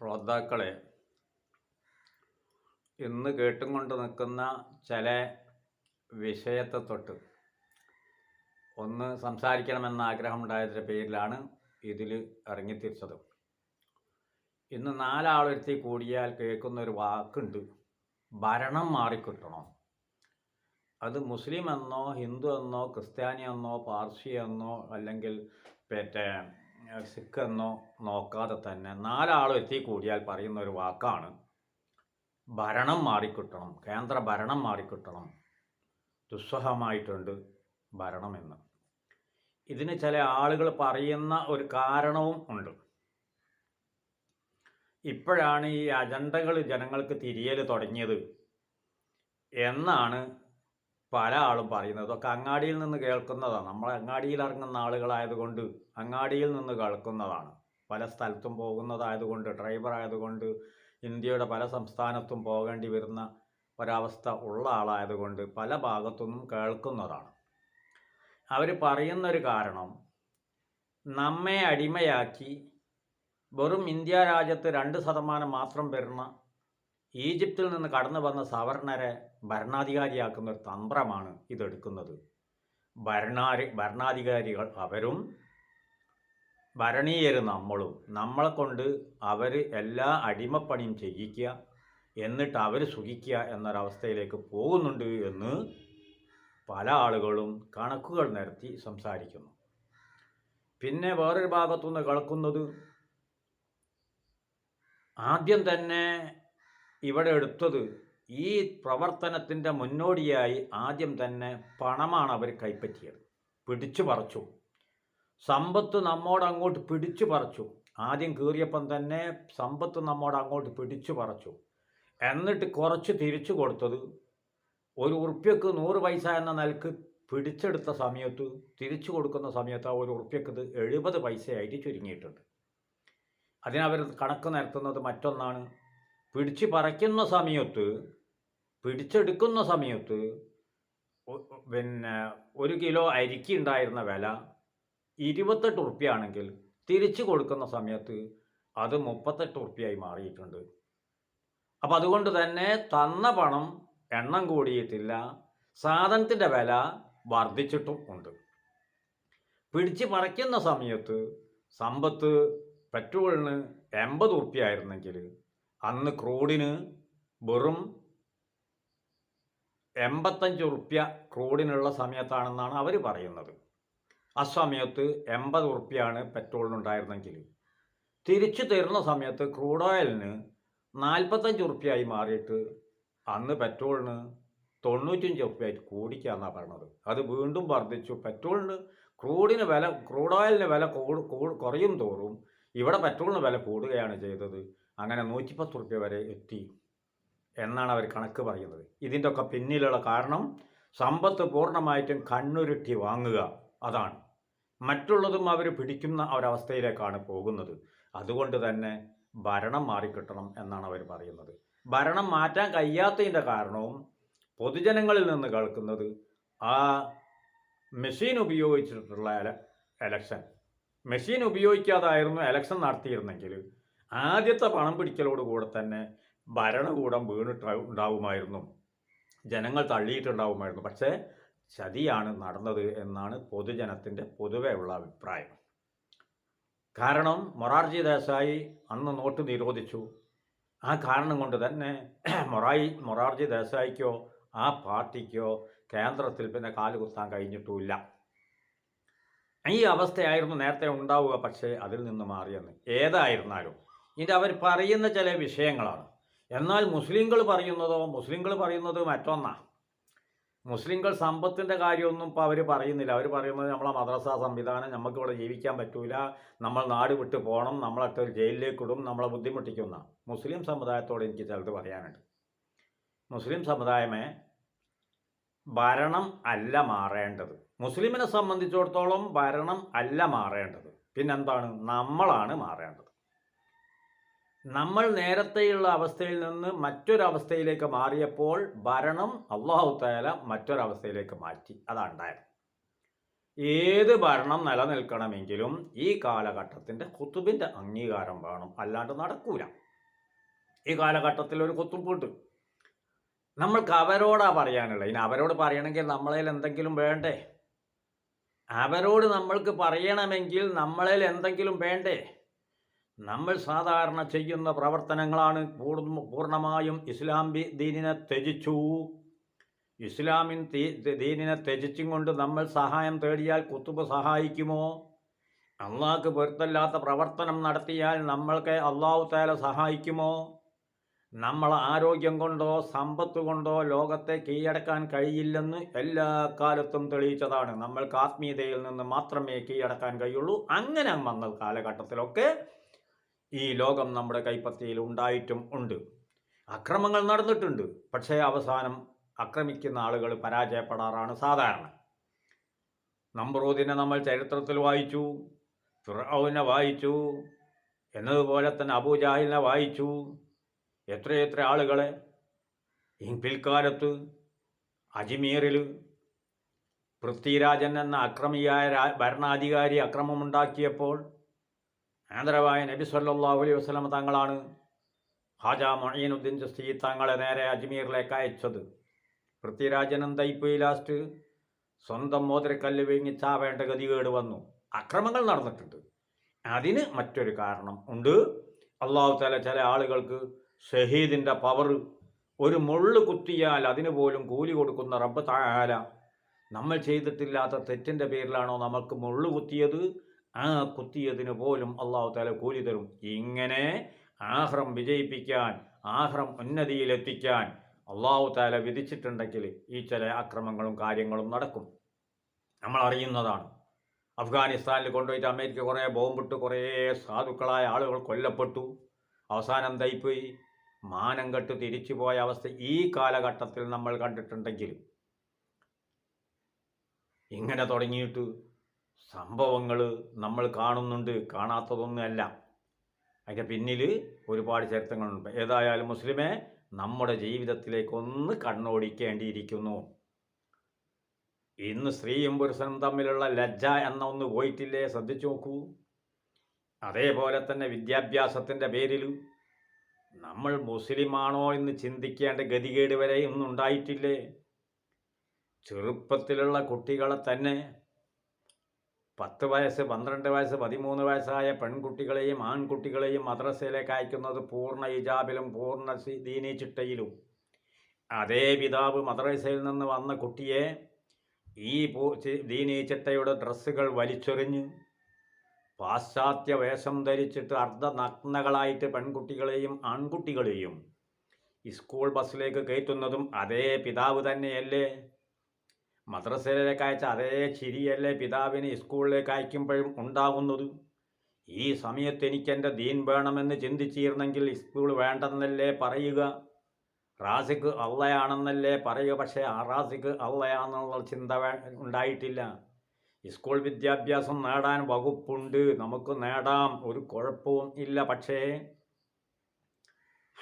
ശ്രോതാക്കളെ ഇന്ന് കേട്ടും കൊണ്ട് നിൽക്കുന്ന ചില വിഷയത്തെ തൊട്ട് ഒന്ന് സംസാരിക്കണമെന്ന ആഗ്രഹമുണ്ടായതിന്റെ പേരിലാണ് ഇതിൽ ഇറങ്ങിത്തിരിച്ചത്. ഇന്ന് നാലാളൊരുത്തി കൂടിയാൽ കേൾക്കുന്ന ഒരു വാക്കുണ്ട് ഭരണം മാറിക്കിട്ടണം. അത് മുസ്ലിം എന്നോ ഹിന്ദു എന്നോ ക്രിസ്ത്യാനി എന്നോ പാർസി എന്നോ അല്ലെങ്കിൽ മറ്റേ സിഖ് എന്നോ നോക്കാതെ തന്നെ നാലാളും എത്തി കൂടിയാൽ പറയുന്ന ഒരു വാക്കാണ്. ഭരണം മാറിക്കിട്ടണം. കേന്ദ്ര ഭരണം മാറിക്കിട്ടണം. ദുസ്സഹമായിട്ടുണ്ട് ഭരണമെന്ന്. ഇതിന് ചില ആളുകൾ പറയുന്ന ഒരു കാരണവും ഉണ്ട്. ഇപ്പോഴാണ് ഈ അജണ്ടകൾ ജനങ്ങൾക്ക് തിരിയൽ തുടങ്ങിയത്. എന്നാണ് പല ആളും പറയുന്നത്. അതൊക്കെ അങ്ങാടിയിൽ നിന്ന് കേൾക്കുന്നതാണ്. നമ്മൾ അങ്ങാടിയിൽ ഇറങ്ങുന്ന ആളുകളായതുകൊണ്ട് അങ്ങാടിയിൽ നിന്ന് കേൾക്കുന്നതാണ്. പല സ്ഥലത്തും പോകുന്നതായതുകൊണ്ട് ഡ്രൈവർ ആയതുകൊണ്ട് ഇന്ത്യയുടെ പല സംസ്ഥാനത്തും പോകേണ്ടി വരുന്ന ഒരവസ്ഥ ഉള്ള ആളായതുകൊണ്ട് പല ഭാഗത്തുനിന്നും കേൾക്കുന്നതാണ്. അവർ പറയുന്നൊരു കാരണം നമ്മെ അടിമയാക്കി വെറും ഇന്ത്യ രാജ്യത്ത് രണ്ട് ശതമാനം മാത്രം വരുന്ന ഈജിപ്തിൽ നിന്ന് കടന്നു വന്ന സവർണരെ ഭരണാധികാരിയാക്കുന്ന ഒരു തന്ത്രമാണ് ഇതെടുക്കുന്നത്. ഭരണാരി ഭരണാധികാരികൾ അവരും ഭരണീയർ നമ്മളും നമ്മളെ കൊണ്ട് അവർ എല്ലാ അടിമപ്പണിയും ചെയ്യിക്കുക എന്നിട്ട് അവർ സുഖിക്കുക എന്നൊരവസ്ഥയിലേക്ക് പോകുന്നുണ്ട് എന്ന് പല ആളുകളും കണക്കുകൾ നിരത്തി സംസാരിക്കുന്നു. പിന്നെ വേറൊരു ഭാഗത്തുനിന്ന് കേൾക്കുന്നത് ആദ്യം തന്നെ ഇവിടെ എടുത്തത് ഈ പ്രവർത്തനത്തിന്റെ മുന്നോടിയായി ആദ്യം തന്നെ പണമാണ് അവർ കൈപ്പറ്റിയത്. പിടിച്ചു പറിച്ചു. സമ്പത്ത് നമ്മോട് അങ്ങോട്ട് പിടിച്ചു പറിച്ചു. ആദ്യം കീറിയപ്പം തന്നെ സമ്പത്ത് നമ്മോട് അങ്ങോട്ട് പിടിച്ചു പറിച്ചു. എന്നിട്ട് കുറച്ച് തിരിച്ചു കൊടുത്തത് ഒരു ഉറുപ്പ്യക്ക് നൂറ് പൈസ എന്ന നിലയ്ക്ക് പിടിച്ചെടുത്ത സമയത്ത് തിരിച്ചു കൊടുക്കുന്ന സമയത്ത് ആ ഒരു ഉറുപ്പ്യക്ക് ഇത് എഴുപത് പൈസയായിട്ട് ചുരുങ്ങിയിട്ടുണ്ട്. അതിനവർ കണക്ക് നിരത്തുന്നത് മറ്റൊന്നാണ്. പിടിച്ച് പറിക്കുന്ന സമയത്ത് പിടിച്ചെടുക്കുന്ന സമയത്ത് പിന്നെ ഒരു കിലോ അരിക്ക് ഉണ്ടായിരുന്ന വില ഇരുപത്തെട്ട് ഉറുപ്പ്യാണെങ്കിൽ തിരിച്ചു കൊടുക്കുന്ന സമയത്ത് അത് മുപ്പത്തെട്ട് ഉറുപ്പ്യായി മാറിയിട്ടുണ്ട്. അപ്പം അതുകൊണ്ട് തന്നെ തന്ന പണം എണ്ണം കൂടിയിട്ടില്ല സാധനത്തിന്റെ വില വർദ്ധിച്ചിട്ടും ഉണ്ട്. പിടിച്ച് പറിക്കുന്ന സമയത്ത് സമ്പത്ത് പെട്രോളിന് എൺപത് ഉറുപ്പ്യായിരുന്നെങ്കിൽ അന്ന് ക്രൂഡിന് വെറും എൺപത്തഞ്ച് ഉറുപ്യ ക്രൂഡിനുള്ള സമയത്താണെന്നാണ് അവർ പറയുന്നത്. ആ സമയത്ത് എൺപത് ഉറുപ്പ്യാണ് പെട്രോളിനുണ്ടായിരുന്നെങ്കിൽ. തിരിച്ചു തരുന്ന സമയത്ത് ക്രൂഡ് ഓയിലിന് നാൽപ്പത്തഞ്ച് ഉറുപ്പ്യായി മാറിയിട്ട് അന്ന് പെട്രോളിന് തൊണ്ണൂറ്റഞ്ച് ഉറുപ്പ്യായിട്ട് കൂടിക്കാന്നാണ് പറഞ്ഞത്. അത് വീണ്ടും വർദ്ധിച്ചു. പെട്രോളിന് ക്രൂഡിന് വില ക്രൂഡ് ഓയിലിന് വില കൂടു കുറയും തോറും ഇവിടെ പെട്രോളിന് വില കൂടുകയാണ് ചെയ്തത്. അങ്ങനെ നൂറ്റിപ്പത്ത് റുപ്യ വരെ എത്തി എന്നാണ് അവർ കണക്ക് പറയുന്നത്. ഇതിന്റെ ഒക്കെ പിന്നിലുള്ള കാരണം സമ്പത്ത് പൂർണമായിട്ടും കണ്ണുരുട്ടി വാങ്ങുക അതാണ്. മറ്റുള്ളതും അവർ പിടിക്കുന്ന ഒരവസ്ഥയിലേക്കാണ് പോകുന്നത്. അതുകൊണ്ട് തന്നെ ഭരണം മാറിക്കിട്ടണം എന്നാണ് അവർ പറയുന്നത്. ഭരണം മാറ്റാൻ കഴിയാത്തതിന്റെ കാരണവും പൊതുജനങ്ങളിൽ നിന്ന് കേൾക്കുന്നത് ആ മെഷീൻ ഉപയോഗിച്ചിട്ടുള്ള എലക്ഷൻ. മെഷീൻ ഉപയോഗിക്കാതായിരുന്നു എലക്ഷൻ നടത്തിയിരുന്നെങ്കിൽ ആദ്യത്തെ പണം പിടിക്കലോട് കൂടെ തന്നെ ഭരണകൂടം വീണിട്ട് ഉണ്ടാവുമായിരുന്നു. ജനങ്ങൾ തള്ളിയിട്ടുണ്ടാവുമായിരുന്നു. പക്ഷേ ചതിയാണ് നടന്നത് എന്നാണ് പൊതുജനത്തിന്റെ പൊതുവെയുള്ള അഭിപ്രായം. കാരണം മൊറാർജി ദേശായി അന്ന് നോട്ട് നിരോധിച്ചു. ആ കാരണം കൊണ്ട് തന്നെ മൊറായി മൊറാർജി ദേശായിക്കോ ആ പാർട്ടിക്കോ കേന്ദ്രത്തിൽ പിന്നെ കാൽ കുത്താൻ കഴിഞ്ഞിട്ടുമില്ല. ഈ അവസ്ഥയായിരുന്നു നേരത്തെ ഉണ്ടാവുക. പക്ഷേ അതിൽ നിന്ന് മാറിയെന്ന്. ഏതായിരുന്നാലും ഇത് അവർ പറയുന്ന ചില വിഷയങ്ങളാണ്. എന്നാൽ മുസ്ലിങ്ങൾ പറയുന്നതോ മുസ്ലിങ്ങൾ പറയുന്നത് മറ്റൊന്നാണ് മുസ്ലിങ്ങൾ സമ്പത്തിന്റെ കാര്യമൊന്നും ഇപ്പോൾ അവർ പറയുന്നില്ല. അവർ പറയുന്നത് നമ്മളെ മദ്രസ സംവിധാനം നമുക്കിവിടെ ജീവിക്കാൻ പറ്റൂല. നമ്മൾ നാട് വിട്ട് പോകണം നമ്മളൊക്കെ ഒരു ജയിലിലേക്ക് ഇടും. നമ്മളെ ബുദ്ധിമുട്ടിക്കുന്ന. മുസ്ലിം സമുദായത്തോട് എനിക്ക് ചിലത് പറയാനുണ്ട്. മുസ്ലിം സമുദായമേ ഭരണം അല്ല മാറേണ്ടത്. മുസ്ലിമിനെ സംബന്ധിച്ചിടത്തോളം ഭരണം അല്ല മാറേണ്ടത്. പിന്നെന്താണ്? നമ്മളാണ് മാറേണ്ടത്. നമ്മൾ നേരത്തെയുള്ള അവസ്ഥയിൽ നിന്ന് മറ്റൊരവസ്ഥയിലേക്ക് മാറിയപ്പോൾ ഭരണം അള്ളാഹു താല മറ്റൊരവസ്ഥയിലേക്ക് മാറ്റി. അതാണ് ഉണ്ടായത്. ഏത് ഭരണം നിലനിൽക്കണമെങ്കിലും ഈ കാലഘട്ടത്തിന്റെ കുത്തുബിന്റെ അംഗീകാരം വേണം. അല്ലാണ്ട് നടക്കൂല. ഈ കാലഘട്ടത്തിൽ ഒരു കുത്തുംപൂട്ട് നമ്മൾക്ക് അവരോടാ പറയാനുള്ളത്. ഇനി അവരോട് പറയണമെങ്കിൽ നമ്മളതിൽ എന്തെങ്കിലും വേണ്ടേ? അവരോട് നമ്മൾക്ക് പറയണമെങ്കിൽ നമ്മളിൽ എന്തെങ്കിലും വേണ്ടേ? നമ്മൾ സാധാരണ ചെയ്യുന്ന പ്രവർത്തനങ്ങളാണ് പൂർണമായും ഇസ്ലാം ദീനിനെ ത്യജിച്ചു. ഇസ്ലാമിൻ ദീനിനെ ത്യജിച്ചും കൊണ്ട് നമ്മൾ സഹായം തേടിയാൽ കുത്തുബ് സഹായിക്കുമോ? അള്ളാഹ്ക്ക് പൊരുത്തല്ലാത്ത പ്രവർത്തനം നടത്തിയാൽ നമ്മൾക്ക് അള്ളാഹു താല സഹായിക്കുമോ? നമ്മൾ ആരോഗ്യം കൊണ്ടോ സമ്പത്ത് കൊണ്ടോ ലോകത്തെ കീഴടക്കാൻ കഴിയില്ലെന്ന് എല്ലാ കാലത്തും തെളിയിച്ചതാണ്. നമ്മൾക്ക് ആത്മീയതയിൽ നിന്ന് മാത്രമേ കീഴടക്കാൻ കഴിയുള്ളൂ. അങ്ങനെ വന്ന കാലഘട്ടത്തിലൊക്കെ ഈ ലോകം നമ്മുടെ കൈപ്പത്തിയിൽ ഉണ്ടായിട്ടും ഉണ്ട്. അക്രമങ്ങൾ നടന്നിട്ടുണ്ട്. പക്ഷേ അവസാനം ആക്രമിക്കുന്ന ആളുകൾ പരാജയപ്പെടാറാണ് സാധാരണ. നമ്പ്രൂദിനെ നമ്മൾ ചരിത്രത്തിൽ വായിച്ചു ഫിറൌനെ വായിച്ചു എന്നതുപോലെ തന്നെ അബൂജാഹിലിനെ വായിച്ചു. എത്രയെത്ര ആളുകളെ പിൽക്കാലത്ത് അജ്മീറിൽ പൃഥ്വിരാജൻ എന്ന അക്രമിയായ ഭരണാധികാരി അക്രമമുണ്ടാക്കിയപ്പോൾ ആദരവായ നബി സല്ലല്ലാഹു അലൈഹി വസല്ലം തങ്ങളാണ് ഹാജ മൊഹീനുദ്ദീൻ ജസ്തി തങ്ങളെ നേരെ അജ്മീറിലേക്ക് അയച്ചത്. പൃഥ്വിരാജനും എന്തായിപ്പോയി ലാസ്റ്റ് സ്വന്തം മോതിരക്കല്ല് വീങ്ങിച്ചാവേണ്ട ഗതികേട് വന്നു. അക്രമങ്ങൾ നടന്നിട്ടുണ്ട്. അതിന് മറ്റൊരു കാരണം ഉണ്ട്. അള്ളാഹു തല ചില ആളുകൾക്ക് ഷഹീദിന്റെ പവർ ഒരു മുള്ളു കുത്തിയാൽ അതിന് പോലും കൂലി കൊടുക്കുന്ന റബ്ബ് താല നമ്മൾ ചെയ്തിട്ടില്ലാത്ത തെറ്റിന്റെ പേരിലാണോ നമുക്ക് മുള്ളു കുത്തിയത്? ആ കുത്തിയതിന് പോലും അള്ളാഹു താല കൂലി തരും. ഇങ്ങനെ ആഹ്റം വിജയിപ്പിക്കാൻ ആഹ്റം ഉന്നതിയിലെത്തിക്കാൻ അള്ളാഹു താല വിധിച്ചിട്ടുണ്ടെങ്കിൽ ഈ ചില അക്രമങ്ങളും കാര്യങ്ങളും നടക്കും. നമ്മൾ അറിയുന്നതാണ്. അഫ്ഗാനിസ്ഥാനിൽ കൊണ്ടുപോയിട്ട് അമേരിക്ക കുറേ ബോംബിട്ട് കുറേ സാധുക്കളായ ആളുകൾ കൊല്ലപ്പെട്ടു. അവസാനം തൈപ്പോയി മാനം കെട്ട് തിരിച്ചു പോയ അവസ്ഥ ഈ കാലഘട്ടത്തിൽ നമ്മൾ കണ്ടിട്ടുണ്ടെങ്കിലും ഇങ്ങനെ തുടങ്ങിയിട്ട് സംഭവങ്ങൾ നമ്മൾ കാണുന്നുണ്ട് കാണാത്തതൊന്നുമല്ല. അതിന്റെ പിന്നിൽ ഒരുപാട് ചരിത്രങ്ങളുണ്ട്. ഏതായാലും മുസ്ലിമേ നമ്മുടെ ജീവിതത്തിലേക്കൊന്ന് കണ്ണോടിക്കേണ്ടിയിരിക്കുന്നു. ഇന്ന് സ്ത്രീയും പുരുഷനും തമ്മിലുള്ള ലജ്ജ എന്ന ഒന്ന് പോയിട്ടില്ലേ? ശ്രദ്ധിച്ചു നോക്കൂ. അതേപോലെ തന്നെ വിദ്യാഭ്യാസത്തിന്റെ പേരിൽ നമ്മൾ മുസ്ലിമാണോ എന്ന് ചിന്തിക്കേണ്ട ഗതികേട് വരെ ഇന്നുണ്ടായിട്ടില്ലേ? ചെറുപ്പത്തിലുള്ള കുട്ടികളെ തന്നെ പത്ത് വയസ്സ് പന്ത്രണ്ട് വയസ്സ് പതിമൂന്ന് വയസ്സായ പെൺകുട്ടികളെയും ആൺകുട്ടികളെയും മദ്രസയിലേക്ക് അയക്കുന്നത് പൂർണ ഇജാബിലും പൂർണ ദീനി ചിട്ടയിലും. അതേ പിതാവ് മദ്രസയിൽ നിന്ന് വന്ന കുട്ടിയെ ഈ ചി- ചിട്ടയുടെ ഡ്രസ്സുകൾ വലിച്ചെറിഞ്ഞ് പാശ്ചാത്യ വേഷം ധരിച്ചിട്ട് അർദ്ധനഗ്നകളായിട്ട് പെൺകുട്ടികളെയും ആൺകുട്ടികളെയും സ്കൂൾ ബസ്സിലേക്ക് കയറ്റുന്നതും അതേ പിതാവ് തന്നെയല്ലേ? മദ്രസയിലേക്ക് അയച്ച അതേ ചിരിയല്ലേ പിതാവിന് സ്കൂളിലേക്ക് അയക്കുമ്പോഴും ഉണ്ടാകുന്നത്? ഈ സമയത്ത് എനിക്ക് എന്റെ ദീൻ വേണമെന്ന് ചിന്തിച്ചിരുന്നെങ്കിൽ സ്കൂൾ വേണ്ടെന്നല്ലേ പറയുക? റാസിക്ക് അള്ളയാണെന്നല്ലേ പറയുക? പക്ഷേ ആ റാസിക്ക് അള്ളയാണെന്നുള്ള ചിന്ത ഉണ്ടായിട്ടില്ല. സ്കൂൾ വിദ്യാഭ്യാസം നേടാൻ വകുപ്പുണ്ട്. നമുക്ക് നേടാം. ഒരു കുഴപ്പവും ഇല്ല. പക്ഷേ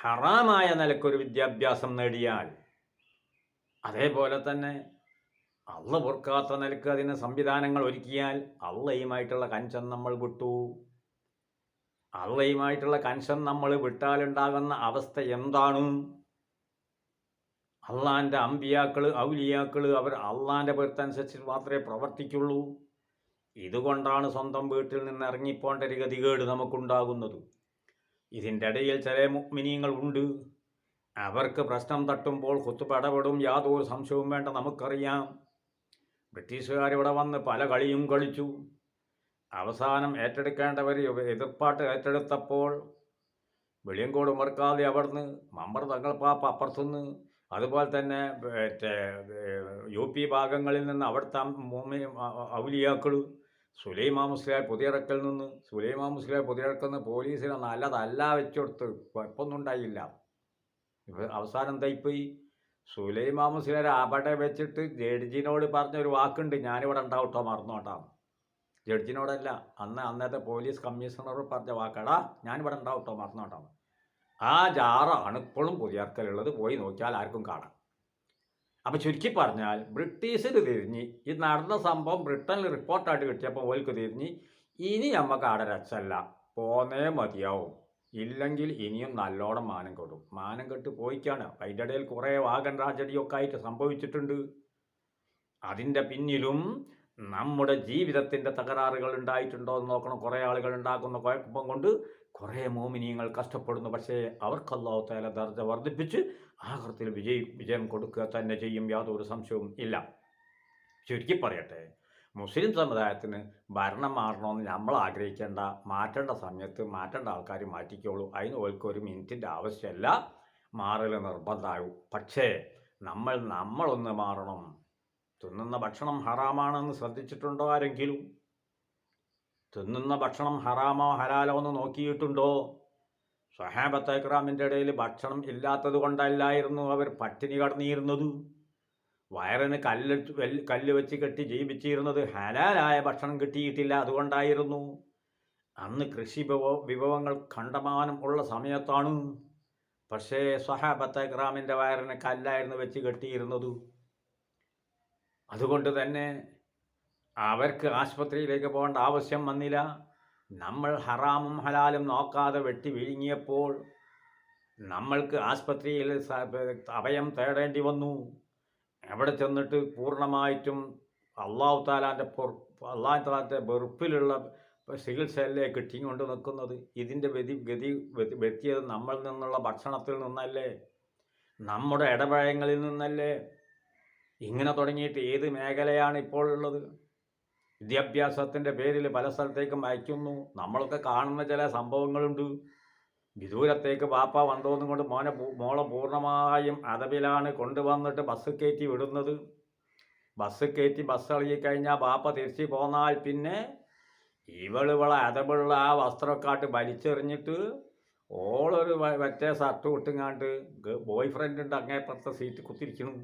ഹറാമായ നിലക്കൊരു വിദ്യാഭ്യാസം നേടിയാൽ അതേപോലെ തന്നെ അള്ള പൊറുക്കാത്ത നിലയ്ക്ക് അതിന് സംവിധാനങ്ങൾ ഒരുക്കിയാൽ അള്ളയുമായിട്ടുള്ള കൻഷൻ നമ്മൾ വിട്ടു. അള്ളയുമായിട്ടുള്ള കൻഷൻ നമ്മൾ വിട്ടാലുണ്ടാകുന്ന അവസ്ഥ എന്താണ്? അള്ളാന്റെ അമ്പിയാക്കൾ ഔലിയാക്കൾ അവർ അള്ളാന്റെ പൊരുത്തനുസരിച്ച് മാത്രമേ പ്രവർത്തിക്കുള്ളൂ. ഇതുകൊണ്ടാണ് സ്വന്തം വീട്ടിൽ നിന്ന് ഇറങ്ങിപ്പോണ്ട ഒരു ഗതികേട് നമുക്കുണ്ടാകുന്നത്. ഇതിന്റെ ഇടയിൽ ചില മിനിയങ്ങളുണ്ട് അവർക്ക് പ്രശ്നം തട്ടുമ്പോൾ കുത്തുപടപെടും. യാതൊരു സംശയവും വേണ്ട നമുക്കറിയാം. ബ്രിട്ടീഷുകാർ ഇവിടെ വന്ന് പല കളിയും കളിച്ചു. അവസാനം ഏറ്റെടുക്കേണ്ടവർ എതിർപ്പാട്ട് ഏറ്റെടുത്തപ്പോൾ വെളിയങ്കോട് മറക്കാതെ അവിടുന്ന് മമ്പർ തങ്ങൾ പാപ്പ അപ്പുറത്തുനിന്ന് അതുപോലെ തന്നെ യു പി ഭാഗങ്ങളിൽ നിന്ന് അവിടുത്തെ ഔലിയാക്കൾ സുലൈമാ മുസ്ലിയാർ പുതിയറക്കൽ നിന്ന് സുലൈമാ മുസ്ലിയാർ നിന്ന് പോലീസിനെ നല്ലതല്ല വെച്ചെടുത്ത്. കുഴപ്പമൊന്നും ഉണ്ടായില്ല. അവസാനം എന്തായിപ്പോയി? സുലൈമാ മുസ്ലിയാർ അവിടെ വെച്ചിട്ട് ജഡ്ജിനോട് പറഞ്ഞൊരു വാക്കുണ്ട് ഞാനിവിടെ ഉണ്ടാവട്ടോ മറന്നോട്ടാ ജഡ്ജിനോടല്ല അന്ന് അന്നത്തെ പോലീസ് കമ്മീഷണറോട് പറഞ്ഞ വാക്കടാ ഞാനിവിടെ ഉണ്ടാവട്ടോ മറന്നോട്ടാ ആ ജാറാണ് ഇപ്പോഴും പുതിയർക്കലുള്ളത് പോയി നോക്കിയാൽ ആർക്കും കാണാം. അപ്പം ചുരുക്കി പറഞ്ഞാൽ ബ്രിട്ടീഷിൽ തിരിഞ്ഞ് ഈ നടന്ന സംഭവം ബ്രിട്ടനിൽ റിപ്പോർട്ടായിട്ട് കിട്ടിയപ്പോൾ ഓൽക്ക് തിരിഞ്ഞ് ഇനി നമുക്ക് അവിടെ രക്ഷല്ല പോന്നേ മതിയാവും. ഇല്ലെങ്കിൽ ഇനിയും നല്ലോണം മാനം കെടും. മാനം കെട്ട് പോയിക്കാണ്. അതിന്റെ ഇടയിൽ കുറേ വാഗൻ ട്രാജഡിയൊക്കെ ആയിട്ട് സംഭവിച്ചിട്ടുണ്ട്. അതിന്റെ പിന്നിലും നമ്മുടെ ജീവിതത്തിന്റെ തകരാറുകൾ ഉണ്ടായിട്ടുണ്ടോ എന്ന് നോക്കണം. കുറേ ആളുകൾ ഉണ്ടാക്കുന്ന കുഴപ്പം കൊണ്ട് കുറേ മോമിനിയങ്ങൾ കഷ്ടപ്പെടുന്നു. പക്ഷേ അവർക്ക് അള്ളാഹു ദർജ വർദ്ധിപ്പിച്ച് ആകൃത്തിൽ വിജയി വിജയം കൊടുക്കുക തന്നെ ചെയ്യും. യാതൊരു സംശയവും ഇല്ല. ചുരുക്കി പറയട്ടെ മുസ്ലിം സമുദായത്തിന് ഭരണം മാറണമെന്ന് നമ്മൾ ആഗ്രഹിക്കേണ്ട മാറ്റേണ്ട സമയത്ത് മാറ്റേണ്ട ആൾക്കാർ മാറ്റിക്കോളൂ. അതിന് ഓൽക്ക് ഒരു മിനിറ്റിന്റെ ആവശ്യമല്ല മാറൽ നിർബന്ധമാകും പക്ഷേ നമ്മൾ നമ്മളൊന്ന് മാറണം. തിന്നുന്ന ഭക്ഷണം ഹറാമാണെന്ന് ശ്രദ്ധിച്ചിട്ടുണ്ടോ ആരെങ്കിലും? തിന്നുന്ന ഭക്ഷണം ഹറാമോ ഹലാലോ എന്ന് നോക്കിയിട്ടുണ്ടോ? സ്വഹാബത്ത് ഇക്രാമിന്റെ ഇടയിൽ ഭക്ഷണം ഇല്ലാത്തത് കൊണ്ടല്ലായിരുന്നു അവർ പട്ടിണി കടന്നിരുന്നത്. വയറിന് കല്ല് കല്ല് വെച്ച് കെട്ടി ജീവിച്ചിരുന്നത് ഹലാലായ ഭക്ഷണം കിട്ടിയിട്ടില്ല അതുകൊണ്ടായിരുന്നു. അന്ന് കൃഷി വിഭവ വിഭവങ്ങൾ കണ്ടമാനം ഉള്ള സമയത്താണ് പക്ഷേ സഹാബത്തെ ഗ്രാമിന്റെ വയറിന് കല്ലായിരുന്നു വെച്ച് കെട്ടിയിരുന്നത്. അതുകൊണ്ട് തന്നെ അവർക്ക് ആശുപത്രിയിലേക്ക് പോകേണ്ട ആവശ്യം വന്നില്ല. നമ്മൾ ഹറാമും ഹലാലും നോക്കാതെ വെട്ടി വിഴുങ്ങിയപ്പോൾ നമ്മൾക്ക് ആശുപത്രിയിൽ അഭയം തേടേണ്ടി വന്നു. അവിടെ ചെന്നിട്ട് പൂർണമായിട്ടും അള്ളാഹു താലാന്റെ അള്ളാഹു താലാന്റെ വെറുപ്പിലുള്ള ചികിത്സയല്ലേ കിട്ടിക്കൊണ്ട് നിൽക്കുന്നത് ഇതിന്റെ വ്യതി ഗതി വ്യതി- വ്യത്തിയത് നമ്മളിൽ നിന്നുള്ള ഭക്ഷണത്തിൽ നിന്നല്ലേ? നമ്മുടെ ഇടപഴങ്ങളിൽ നിന്നല്ലേ? ഇങ്ങനെ തുടങ്ങിയിട്ട് ഏത് മേഖലയാണ് ഇപ്പോൾ ഉള്ളത്? വിദ്യാഭ്യാസത്തിന്റെ പേരിൽ പല സ്ഥലത്തേക്കും അയക്കുന്നു. നമ്മളൊക്കെ കാണുന്ന ചില സംഭവങ്ങളുണ്ട്. വിദൂരത്തേക്ക് പാപ്പ വന്നോന്നും കൊണ്ട് മോനെ മോളെ പൂർണമായും അടവിലാണ് കൊണ്ടുവന്നിട്ട് ബസ് കയറ്റി വിടുന്നത്. ബസ് കയറ്റി ബസ് കഴിഞ്ഞാൽ പാപ്പ തിരിച്ചു പോന്നാൽ പിന്നെ ഇവളിവളെ അടവുള്ള ആ വസ്ത്രമൊക്കെ വലിച്ചെറിഞ്ഞിട്ട് ഓളൊരു മറ്റേ ഷർട്ട് ഇട്ടുങ്ങാണ്ട് ബോയ് ഫ്രണ്ട് ഉണ്ട് അങ്ങേപ്പുറത്തെ സീറ്റ് കുത്തിരിക്കണം.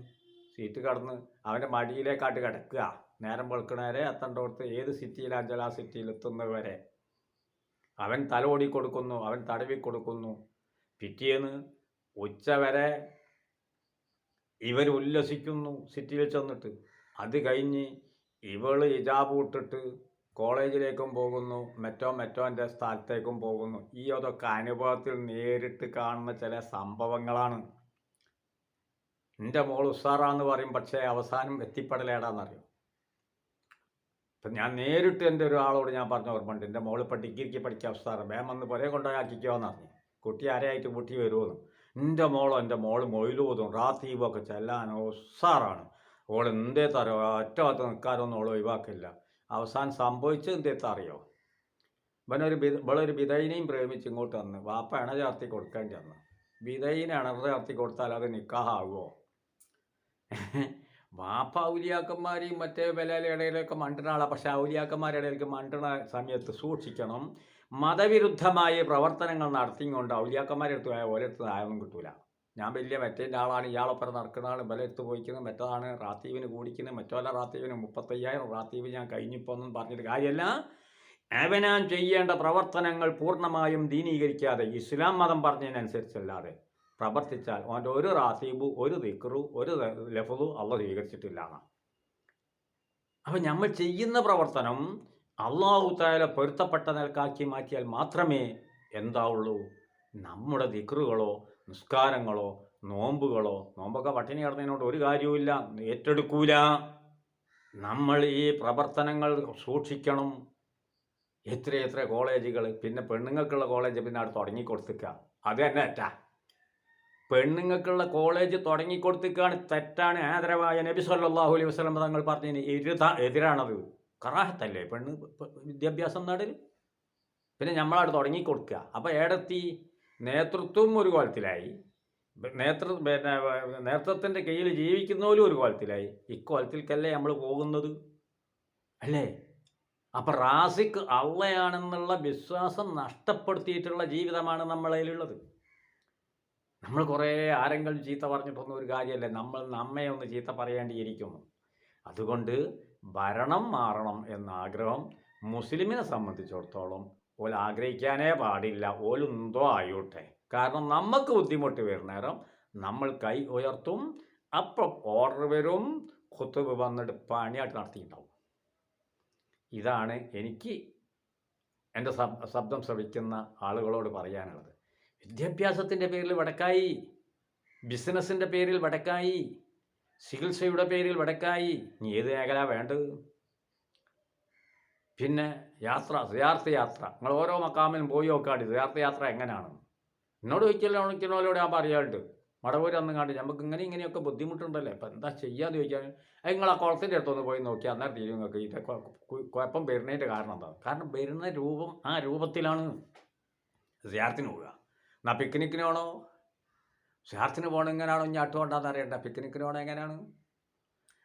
സീറ്റ് കടന്ന് അവന്റെ മടിയിലേക്കാട്ട് കിടക്കുക. നേരം വെളുക്കണവരെ എത്തേണ്ടടുത്ത് ഏത് സിറ്റിയിലാണെങ്കിലും ആ സിറ്റിയിൽ എത്തുന്നത് വരെ. അവൻ തലോടി കൊടുക്കുന്നു അവൻ തടവി കൊടുക്കുന്നു. പിറ്റേന്ന് ഉച്ച വരെ ഇവർ ഉല്ലസിക്കുന്നു സിറ്റിയിൽ ചെന്നിട്ട്. അത് കഴിഞ്ഞ് ഇവൾ ഇജാബ് ഇട്ടിട്ട് കോളേജിലേക്കും പോകുന്നു മെറ്റോ മെറ്റോന്റെ സ്ഥലത്തേക്കും പോകുന്നു. ഈ അതൊക്കെ അനുഭവത്തിൽ നേരിട്ട് കാണുന്ന ചില സംഭവങ്ങളാണ്. എന്റെ മോൾ ഉസാറാന്ന് പറയും പക്ഷേ അവസാനം എത്തിപ്പെടലേടാന്നറിയും. ഇപ്പം ഞാൻ നേരിട്ട് എന്റെ ഒരാളോട് ഞാൻ പറഞ്ഞ ഓർമ്മയുണ്ട്. എന്റെ മോൾ ഇപ്പം ഡിഗ്രിക്ക് പഠിക്കാൻ ഉസാറ് മാം വന്ന് പുരേ കൊണ്ടുപോയാക്കിക്കോന്ന് പറഞ്ഞു. കുട്ടി ആരെയായിട്ട് കൂട്ടി വരുമെന്ന് എന്റെ മോളോ എന്റെ മോൾ മൊയിലൂതും റാത്തീവൊക്കെ ചെല്ലാനോ സാറാണ് ഓൾ എന്തേ തരോ ഒറ്റ ഭാഗത്ത് നിൽക്കാനൊന്നും ഓൾ ഒഴിവാക്കില്ല. അവസാനം സംഭവിച്ചത് എന്തേ തറിയോ ഇവനൊരു ബി ഇവളൊരു വിതയിനെയും പ്രേമിച്ച് ഇങ്ങോട്ട് വന്ന് വാപ്പ ഇണ ചേർത്തി കൊടുക്കേണ്ടി വന്ന്. വിതയിനെ ഇണ ചേർത്തി കൊടുത്താൽ അത് നിക്കാഹാകുമോ വാപ്പ ഔലിയാക്കന്മാരെയും മറ്റേ വിലയിലെ ഇടയിലൊക്കെ മണ്ടുന്ന പക്ഷെ ഔലിയാക്കന്മാരുടെ ഇടയിലേക്ക് മണ്ടണ സമയത്ത് സൂക്ഷിക്കണം. മതവിരുദ്ധമായ പ്രവർത്തനങ്ങൾ നടത്തിക്കൊണ്ട് ഔലിയാക്കന്മാരെ അടുത്ത് പോയാൽ ഓരോരുത്തർ ആയൊന്നും കിട്ടൂല. ഞാൻ വലിയ മറ്റേന്റെ ആളാണ്. ഇയാളൊപ്പം നടക്കുന്ന ആൾ വില എടുത്ത് പോയിക്കുന്നത് മറ്റതാണ് റാത്തീവിന് കൂടിക്കുന്നത് മറ്റോല റാത്തീവിന് മുപ്പത്തയ്യായിരം റാത്തീവ് ഞാൻ കഴിഞ്ഞിപ്പോന്നും പറഞ്ഞിട്ട് കാര്യമല്ല അവനാൻ ചെയ്യേണ്ട പ്രവർത്തനങ്ങൾ പൂർണമായും ദീനീകരിക്കാതെ ഇസ്ലാം മതം പറഞ്ഞതിനനുസരിച്ചല്ലാതെ പ്രവർത്തിച്ചാൽ അവന്റെ ഒരു റാസീബു ഒരു ദിക്റു ഒരു ലഫുദു അള്ള സ്വീകരിച്ചിട്ടില്ല എന്നാണ് അപ്പം നമ്മൾ ചെയ്യുന്ന പ്രവർത്തനം അള്ളാഹു താല പൊരുത്തപ്പെട്ട നിലക്കാക്കി മാറ്റിയാൽ മാത്രമേ എന്താവുള്ളൂ. നമ്മുടെ ദിക്റുകളോ നിസ്കാരങ്ങളോ നോമ്പുകളോ നോമ്പൊക്കെ പട്ടിണി കിടന്നതിനോട് ഒരു കാര്യവുമില്ല ഏറ്റെടുക്കൂല. നമ്മൾ ഈ പ്രവർത്തനങ്ങൾ സൂക്ഷിക്കണം. എത്ര എത്ര കോളേജുകൾ പിന്നെ പെണ്ണുങ്ങൾക്കുള്ള കോളേജ് പിന്നെ അവിടെ തുടങ്ങി കൊടുത്തിക്കുക അത് തന്നെ തെറ്റാ. പെണ്ണുങ്ങൾക്കുള്ള കോളേജ് തുടങ്ങിക്കൊടുത്തിക്കാണ് തെറ്റാണ്. ആദരവായ നബി സല്ലാഹു അലൈഹി വസ്ലം തങ്ങൾ പറഞ്ഞതിന് എതിരാ എതിരാണത്. കറാഹത്തല്ലേ? പെണ്ണ് വിദ്യാഭ്യാസം നാടിൽ പിന്നെ നമ്മളവിടെ തുടങ്ങിക്കൊടുക്കുക. അപ്പോൾ ഏടത്തി നേതൃത്വം ഒരു കോലത്തിലായി. നേതൃ പിന്നെ നേതൃത്വത്തിന്റെ കീഴിൽ ജീവിക്കുന്നവരും ഒരു കോലത്തിലായി. ഇക്കോലത്തിൽക്കല്ലേ നമ്മൾ പോകുന്നത്? അല്ലേ? അപ്പം റാസിക്ക് അള്ളയാണെന്നുള്ള വിശ്വാസം നഷ്ടപ്പെടുത്തിയിട്ടുള്ള ജീവിതമാണ് നമ്മളതിലുള്ളത്. നമ്മൾ കുറേ ആരെങ്കിലും ചീത്ത പറഞ്ഞിട്ടൊന്നും ഒരു കാര്യമല്ല. നമ്മൾ നമ്മെ ഒന്ന് ചീത്ത പറയേണ്ടിയിരിക്കുന്നു അതുകൊണ്ട് ഭരണം മാറണം എന്ന ആഗ്രഹം മുസ്ലിമിനെ സംബന്ധിച്ചിടത്തോളം ഓൽ ആഗ്രഹിക്കാനേ പാടില്ല. ഓലെന്തോ ആയോട്ടെ. കാരണം നമുക്ക് ബുദ്ധിമുട്ട് വരുന്ന നേരം നമ്മൾ കൈ ഉയർത്തും അപ്പം ഓർഡർ വരും കുത്തുബ് വന്നിട്ട് പണിയായിട്ട് നടത്തിയിട്ടുണ്ടാവും. ഇതാണ് എനിക്ക് എന്റെ ശബ്ദം ശ്രവിക്കുന്ന ആളുകളോട് പറയാനുള്ളത്. വിദ്യാഭ്യാസത്തിന്റെ പേരിൽ വടക്കായി ബിസിനസ്സിന്റെ പേരിൽ വടക്കായി ചികിത്സയുടെ പേരിൽ വടക്കായി ഇനി ഏത് മേഖല വേണ്ടത്? പിന്നെ യാത്ര സിയാർത്ത് യാത്ര. നിങ്ങൾ ഓരോ മക്കാമിലും പോയി നോക്കാണ്ട് യാത്ര എങ്ങനെയാണ്? എന്നോട് ചോദിക്കല്ലോ വിളിക്കണോലോട് ഞാൻ പറയാണ്ട് മടവൂര് അന്ന് കണ്ട് നമുക്ക് ഇങ്ങനെ ഇങ്ങനെയൊക്കെ ബുദ്ധിമുട്ടുണ്ടല്ലേ? അപ്പം എന്താ ചെയ്യാന്ന് ചോദിച്ചാൽ അത് നിങ്ങൾ ആ കുളത്തിന്റെ അടുത്തൊന്ന് പോയി നോക്കി അന്നേരം തീരും നിങ്ങൾക്ക്. ഇത് കുഴപ്പം വരുന്നതിന്റെ കാരണം എന്താണ്? കാരണം വരുന്ന രൂപം ആ രൂപത്തിലാണ് സിയാർത്തിന് പോവുക. എന്നാ പിക്നിക്കിന് പോകണോ സിയാർത്തിന് പോകണം എങ്ങനെയാണോ ഇനി അട്ടുകൊണ്ടാന്ന് അറിയണ്ട. പിക്നിക്കിന് എങ്ങനെയാണ്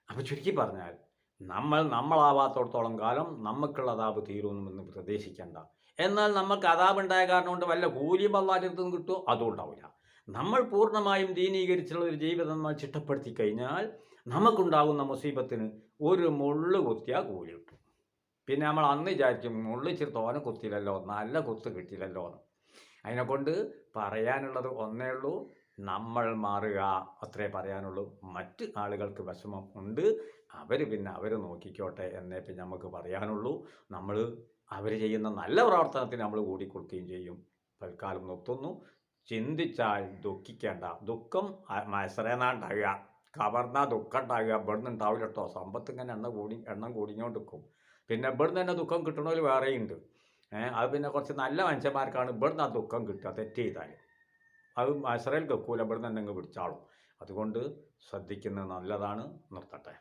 അപ്പോൾ ചുരുക്കി പറഞ്ഞാൽ നമ്മൾ നമ്മളാവാത്തോടത്തോളം കാലം നമുക്കുള്ള അതാപ് തീരുമെന്ന് പ്രതീക്ഷിക്കേണ്ട. എന്നാൽ നമുക്ക് അതാപ് ഉണ്ടായ കാരണം കൊണ്ട് വല്ല കൂലിയും അള്ളാഹത്തുനിന്ന് കിട്ടുമോ അതും ഉണ്ടാവില്ല. നമ്മൾ പൂർണമായും ദീനീകരിച്ചുള്ള ഒരു ജീവിതം നമ്മൾ ചിട്ടപ്പെടുത്തി കഴിഞ്ഞാൽ നമുക്കുണ്ടാകുന്ന മുസീബത്തിന് ഒരു മുള്ളു കുത്തിയാൽ കൂലി കിട്ടും. പിന്നെ നമ്മൾ അന്ന് വിചാരിക്കും മുള്ളിച്ചിരി തോന കുത്തിയില്ലല്ലോ നല്ല കുത്ത് കിട്ടിയില്ലല്ലോ എന്ന് അതിനെക്കൊണ്ട് പറയാനുള്ളത് ഒന്നേ ഉള്ളൂ നമ്മൾ മാറുക. അത്രേ പറയാനുള്ളൂ. മറ്റ് ആളുകൾക്ക് വിഷമം ഉണ്ട്. അവർ പിന്നെ അവർ നോക്കിക്കോട്ടെ എന്നേ പിന്നെ നമുക്ക് പറയാനുള്ളൂ. നമ്മൾ അവർ ചെയ്യുന്ന നല്ല പ്രവർത്തനത്തിന് നമ്മൾ കൂടിക്കൊടുക്കുകയും ചെയ്യും. തൽക്കാലം നിർത്തുന്നു. ചിന്തിച്ചാൽ ദുഃഖിക്കേണ്ട. ദുഃഖം മത്സരനാണ്ടാകുക കവർന്നാൽ ദുഃഖം ഉണ്ടാകുക ഇവിടുന്ന് ഉണ്ടാവില്ല കേട്ടോ സമ്പത്ത് ഇങ്ങനെ എണ്ണ കൂടി എണ്ണം കൂടിഞ്ഞോണ്ടിരിക്കും. പിന്നെ ഇവിടുന്ന് തന്നെ ദുഃഖം കിട്ടണവർ വേറെയുണ്ട്. അത് പിന്നെ കുറച്ച് നല്ല മനുഷ്യന്മാർക്കാണ് ഇവിടുന്ന് ആ ദുഃഖം കിട്ടുക തെറ്റ് ചെയ്താൽ അത് മത്സരയിൽ കെക്കൂല ഇവിടുന്ന് എന്തെങ്കിലും പിടിച്ചാളും അതുകൊണ്ട് ശ്രദ്ധിക്കുന്നത് നല്ലതാണ് നിർത്തട്ടെ.